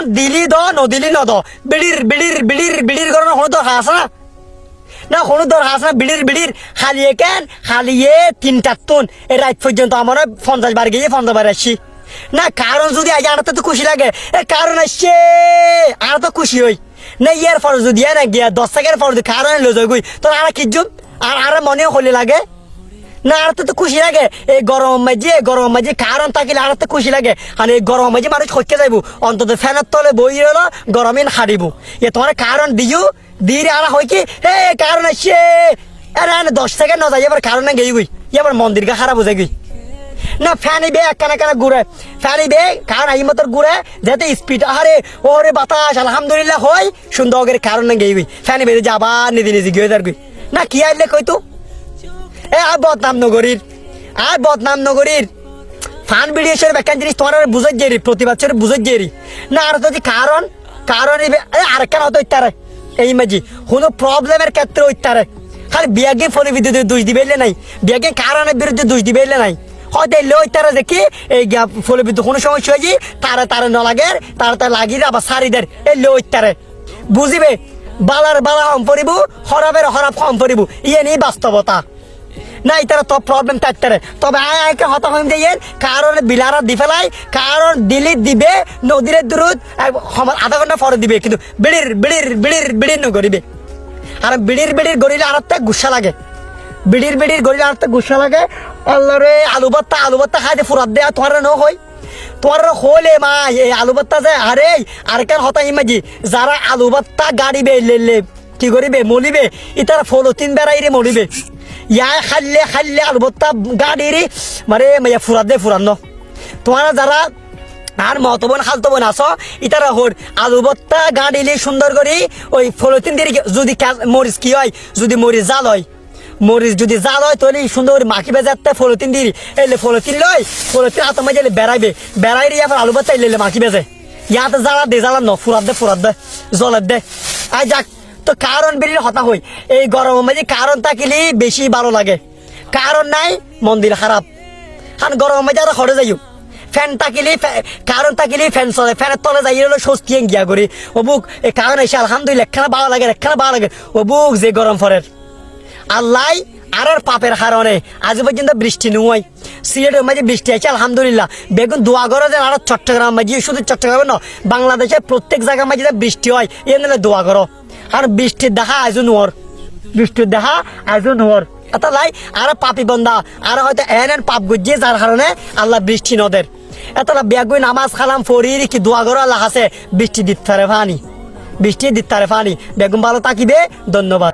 কারণ দিলি দ, নদিলি নদ বিড়ির বিড়ির বিড়ির বিড়ির গরম হলো তো হাস না? না, কোনো দর হাস না? বিড়ির বিড়ির খালিয়ে কেন খালিয়ে তিনটার তুন। এই রাত পর্যন্ত আমার পঞ্চাশ বার গিয়ে পঞ্চাশ বার আসছি না কারণ যদি আজ আর তো খুশি লাগে এ কারণ আসছে আর তো খুশি হই না ইয়ার পর যদি না গিয়া দশ টাকার যদি কারণ লো যাই তোর আর কি জুম? আর আর মনে হলে লাগে। না, আর তো খুশি লাগে। এই গরম মাঝে গরম মাঝে কারণ থাকিলে আর তো খুশি লাগে। আর এই গরম মাঝে মানুষ হচ্ছে যাইব। অন্তত ফ্যানের তলে বই রলো গরমে হারিব এ তোমার কারণ দিও দিয়ে আর হয় কি? হে, কারণ আসছে আরে না দশ সেকেন্ড না যাই এবার কারণ গেই গই এবার মন্দিরকে খারাপ হয়ে গই না, ফ্যানি বে একখানা একখানা ঘুরে। ফ্যানি বে কারণ এই মতো ঘুরে, যাতে স্পিড আরে ওরে বাতাস, আলহামদুলিল্লাহ হয় সুন্দর করে কারণ না গেই ফ্যানি বেড়ে যাবা নিজে নিজে গিয়ে তার না, কি আইলে কই তো? এ, আর বদনাম নগরীর, আর বদনাম নগরীর। ফান বিডিয়েশন ব্যাখ্যান জিনিস তোমার আর বুঝাই জেরি প্রতি বছর বুঝাই জেরি না, আর যদি কারণ কারণ আর কেন হতো ইত্যারে এই মাঝি, কোনো প্রবলেমের ক্ষেত্রে ইত্যারে খালি বিয়াগে ফলে বিদ্যুৎ দোষ দিবে নাই। বিয়াগে কারণের বিরুদ্ধে দোষ দিবে নাই। হয়তো এলে ওই তারা দেখি এই ফলে বিদ্যুৎ কোনো সমস্যা হয়েছি, তারা তারা ন লাগে, তারা তারা লাগিয়ে আবার সারিদের এলে ওই তারে বুঝিবে? বালার বালা হম পরিব হরাবের হরাব হম পরিব। ইয়ে নিয়ে বাস্তবতা। না ইতারা তো প্রবলেম থাকতে তবে আয় হত হইম দিয়ে কারণ বিলারা দি ফেলাই, কারণ দিলি দিবে, নদীর দূরত আধা ঘণ্টা পরে দিবে, কিন্তু বিড়ির বিড়ির বিড়ির বিড়ির নগরিবে আর বিড়ির বিড়ির গড়িলে আর একটা গুসা লাগে। বিড়ির বিড়ির গড়িলে আর একটা গুসা লাগে। আল্লাহরে আলু ভর্তা আলু ভর্তা খাইতে ফুরাত দেয়া তোমার ন হয় তোমার হলে মা এই আলু ভর্তা যে, আরে, আর কেন হতা ইমাজি যারা আলু ভর্তা গাড়িবে লেলে কি করিবে, মলিবে, ইতারা ফলো তিন বেড়াইরে মরিবে ইয়া খাইলে খাইলে আলু ভর্তা গাড়িরি মানে মাইয়া ফুরাত দে ফুরান তোমার যারা আর মতবন খালতো বোন আসো ইতারা হর আলু ভর্তা গাড়িলি সুন্দর করি, ওই ফলতিন দিয়ে যদি মরিচ কি হয়? যদি মরিচ জাল হয়। মরিচ যদি জাল হয়, তাহলে সুন্দর মাখি বেজাতে ফলতিন দিই এলে ফলতিন লয়, ফলতিন হাতে মাঝে এলে বেড়াইবে। বেড়াই দিয়ে আবার আলু ভর্তা এলে মাখি বেজে। ইয়াতে জ্বালা দে জ্বালা ন ফুরাত দে ফুরাত দে, জলের দে। আই যাক। তো কারণ বেরিয়ে হতা হই। এই গরমের মাঝে কারণ থাকিলে বেশি ভালো লাগে। কারণ নাই, মন্দির খারাপ। আর গরমের মাঝে আরও খড়ে যাইও। ফ্যান থাকিলে কারণ থাকিলে ফ্যান চলে ফ্যানের তলে যাই হলো স্বস্তি গিয়া করি। অবুক বুক এই কারণ এসে আলহামদুলিল্লাহ, একখানা ভালো লাগে, একখানা ভালো লাগে। অবুক বুক যে গরম ফরের আল্লাহ আর পাপের কারণে আজ পর্যন্ত বৃষ্টি নয় সিলেটের মাঝে বৃষ্টি আছে, আলহামদুলিল্লাহ। বেগুন দোয়া করো যে আর চট্টগ্রাম মাঝে। শুধু চট্টগ্রামে না বাংলাদেশের প্রত্যেক জায়গার মাঝে বৃষ্টি হয়। এ দোয়া করো আর বৃষ্টির দেখা আজও নোয়ার বৃষ্টির দেখা আজও নোয়ার এটা লাই, আর পাপি বন্দা। আর হয়তো এন এন পাপ গুজিয়ে, যার কারণে আল্লাহ বৃষ্টি নদের। এতলা বেগুই নামাজ খালাম ফরি কি দোয়া করো আল্লাহ আছে বৃষ্টি দিতে পানি বৃষ্টি দিতে পানি বেগুন ভালো থাকিবে, ধন্যবাদ।